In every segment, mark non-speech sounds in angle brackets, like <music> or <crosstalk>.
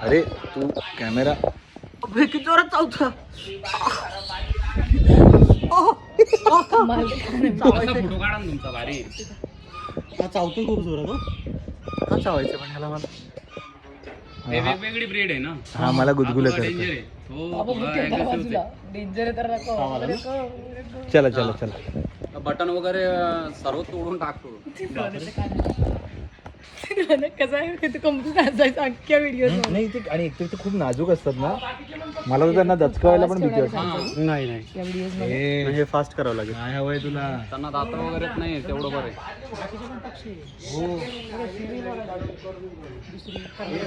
अरे तू कॅमेरा किती जोरात चावतं फोटो काढा ना तुमचा भारी. हा चावतोय खूप जोरात हो. का चावायचं पण ह्याला मला? हे वेगवेगळी ब्रीड आहे ना. हा मला गुदगुल्या हा करतो danger आहे. तो थोडा aggressive आहे. चला चला चला. बटन वगैरे सर्व तोडून टाकतो. कसं आहे ते कंप्लीट असायचं अख्ख्या व्हिडिओ नाही ते आणि एकतर ते खूप नाजूक असतात ना. मला तर त्यांना दचकवायला पण भीती वाटते नाही नाही. या व्हिडिओज ए, हे फास्ट करावं लागेल. काय हवंय तुला. त्यांना दात वगैरे नाही तेवढं बरं आहे.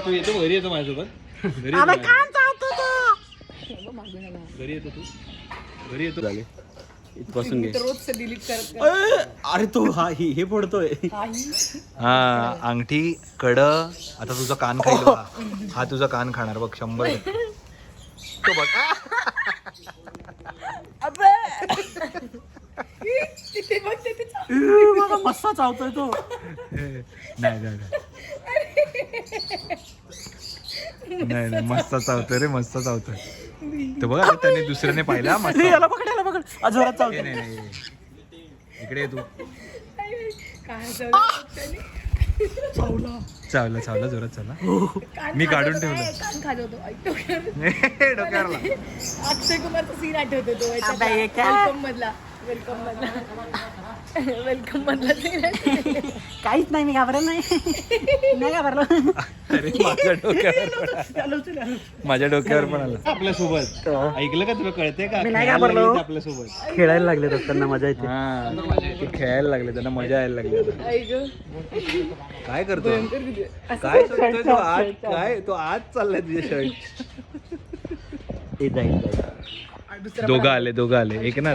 तू येतो घरी येतो माझ्यासोबत. घरी घरी येतो तू. घरी येतो. झाले. इथपासून घे. रोज डिलीट करत अरे तू हा हे हे फोडतोय. हा अंगठी कड आता तुझा कान खाईल बघा. हा तुझा कान खाणार बघ शंभर टक्के. तो बघ. आ! तिथे बघ ते तिचं बघा, मस्त चावतोय तो. नाही नाही नाही. नाही नाही मस्त चावतोय रे मस्त चावतोय. तो बघा आता त्याने दुसऱ्याने पाहिला मस्त ए, याला पकड याला पकड आ, जोरात चावतोय नाही नाही. इकडे ये तू. काय चावला चावला जोरात चावला. कान मी काढून ठेवलं. काय? कान खाजवतो. ऐकतो डोक्यावरला <laughs> अक्षय कुमारचा सीन आठवतो तो अबे, हे काय? वेलकम मधला. वेलकम वेलकम काहीच नाही मी घाबरत नाही. नाही घाबरलो. अरे माझ्या डोक्यावर पण आला. माझ्या डोक्यावर पण आला. आपल्यासोबत ऐकलं का तुला कळते का? मी नाही खेळायला घाबरलो. आपल्यासोबत खेळायला लागले तर त्यांना मजा येते. हा खेळायला लागले त्यांना मजा यायला लागली काय करतो काय करतोय तो आज? काय? तो आज चाललाय तुझ्या शर्ट. ते जाईल जाईल. दोघं आले दोघं आले. एक ना.